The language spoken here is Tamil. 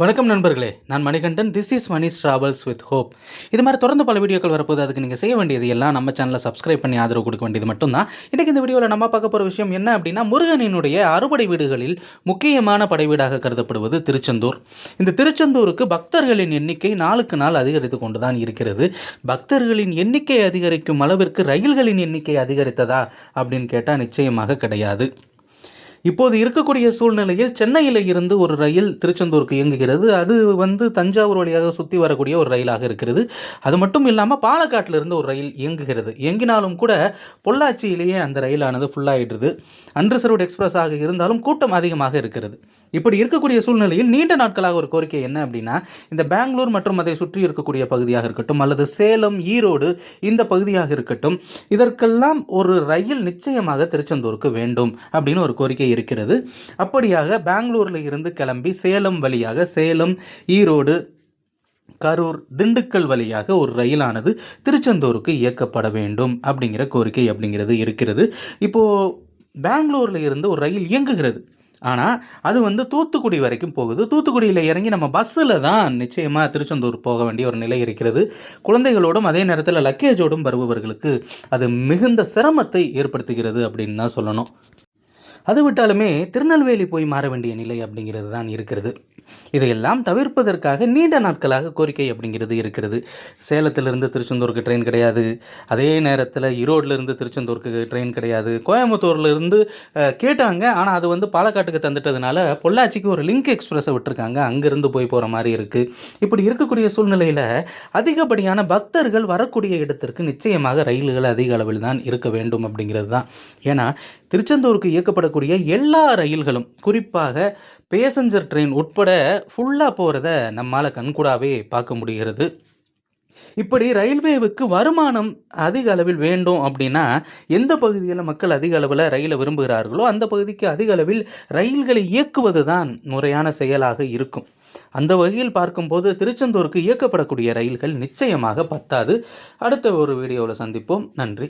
வணக்கம் நண்பர்களே. நான் Manikandan. This is Mani travels with hope இது மாதிரி தொடர்ந்து பல வீடியோக்கள் வரப்போது அதுக்கு நீங்கள் செய்ய வேண்டியது எல்லாம் நம்ம சேனலை சப்ஸ்கிரைப் பண்ணி ஆதரவு கொடுக்க வேண்டியது மட்டும்தான். இன்றைக்கு இந்த வீடியோவில் நம்ம பார்க்க போகிற விஷயம் என்ன அப்படின்னா முருகனினுடைய அறுபடை வீடுகளில் முக்கியமான படை வீடாக கருதப்படுவது திருச்செந்தூர். இந்த திருச்செந்தூருக்கு பக்தர்களின் எண்ணிக்கை நாளுக்கு நாள் அதிகரித்து கொண்டு தான் இருக்கிறது. பக்தர்களின் எண்ணிக்கை அதிகரிக்கும் அளவிற்கு ரயில்களின் எண்ணிக்கை அதிகரித்ததா அப்படின்னு கேட்டால் நிச்சயமாக கிடையாது. இப்போது இருக்கக்கூடிய சூழ்நிலையில் சென்னையில் இருந்து ஒரு ரயில் திருச்செந்தூருக்கு இயங்குகிறது. அது வந்து தஞ்சாவூர் வழியாக சுற்றி வரக்கூடிய ஒரு ரயிலாக இருக்கிறது. அது மட்டும் இல்லாமல் பாலக்காட்டிலிருந்து ஒரு ரயில் இயங்குகிறது. இயங்கினாலும் கூட பொள்ளாச்சியிலேயே அந்த ரயிலானது ஃபுல்லாகிடுது அன்ரிசர்வ்டு எக்ஸ்பிரஸாக இருந்தாலும் கூட்டம் அதிகமாக இருக்கிறது. இப்படி இருக்கக்கூடிய சூழ்நிலையில் நீண்ட நாட்களாக ஒரு கோரிக்கை என்ன அப்படின்னா இந்த பெங்களூர் மற்றும் அதை சுற்றி இருக்கக்கூடிய பகுதியாக இருக்கட்டும் அல்லது சேலம் ஈரோடு இந்த பகுதியாக இருக்கட்டும் இதற்கெல்லாம் ஒரு ரயில் நிச்சயமாக திருச்செந்தூருக்கு வேண்டும் அப்படின்னு ஒரு கோரிக்கை இருக்கிறது. அப்படியாக பெங்களூரில் இருந்து கிளம்பி சேலம் வழியாக சேலம் ஈரோடு கரூர் திண்டுக்கல் வழியாக ஒரு ரயிலானது திருச்செந்தூருக்கு இயக்கப்பட வேண்டும் அப்படிங்கிற கோரிக்கை அப்படிங்கிறது இருக்கிறது. இப்போது பெங்களூரில் இருந்து ஒரு ரயில் இயங்குகிறது. ஆனால் அது வந்து தூத்துக்குடி வரைக்கும் போகுது. தூத்துக்குடியில் இறங்கி நம்ம பஸ்ஸில் தான் நிச்சயமாக திருச்செந்தூர் போக வேண்டிய ஒரு நிலை இருக்கிறது. குழந்தைகளோடும் அதே நேரத்தில் லக்கேஜோடும் வருபவர்களுக்கு அது மிகுந்த சிரமத்தை ஏற்படுத்துகிறது அப்படின்னு தான் சொல்லணும். அது விட்டாலுமே திருநெல்வேலி போய் மாற வேண்டிய நிலை அப்படிங்கிறது தான் இருக்கிறது. இதையெல்லாம் தவிர்ப்பதற்காக நீண்ட நாட்களாக கோரிக்கை அப்படிங்கிறது இருக்கிறது. சேலத்திலிருந்து திருச்செந்தூருக்கு ட்ரெயின் கிடையாது. அதே நேரத்தில் ஈரோட்லேருந்து திருச்செந்தூருக்கு ட்ரெயின் கிடையாது. கோயம்புத்தூர்லேருந்து கேட்டாங்க. ஆனால் அது வந்து பாலக்காட்டுக்கு தந்துட்டதுனால பொள்ளாச்சிக்கு ஒரு லிங்க் எக்ஸ்பிரஸை விட்டுருக்காங்க. அங்கேருந்து போய் போகிற மாதிரி இருக்குது இப்படி இருக்கக்கூடிய சூழ்நிலையில் அதிகப்படியான பக்தர்கள் வரக்கூடிய இடத்திற்கு நிச்சயமாக ரயில்கள் அதிக அளவில் தான் இருக்க வேண்டும் அப்படிங்கிறது தான். ஏன்னா திருச்செந்தூருக்கு இயக்கப்படக்கூடிய எல்லா ரயில்களும் குறிப்பாக பேசஞ்சர் ட்ரெயின் உட்பட ஃபுல்லாக போகிறத நம்மால் கண்கூடாவே பார்க்க முடிகிறது. இப்படி ரயில்வேவுக்கு வருமானம் அதிக அளவில் வேண்டும் அப்படின்னா எந்த பகுதியில் மக்கள் அதிக அளவில் ரயிலை விரும்புகிறார்களோ அந்த பகுதிக்கு அதிக அளவில் ரயில்களை இயக்குவது தான் முறையான செயலாக இருக்கும். அந்த வகையில் பார்க்கும்போது திருச்செந்தூருக்கு இயக்கப்படக்கூடிய ரயில்கள் நிச்சயமாக பத்தாது. அடுத்த ஒரு வீடியோவில் சந்திப்போம். நன்றி.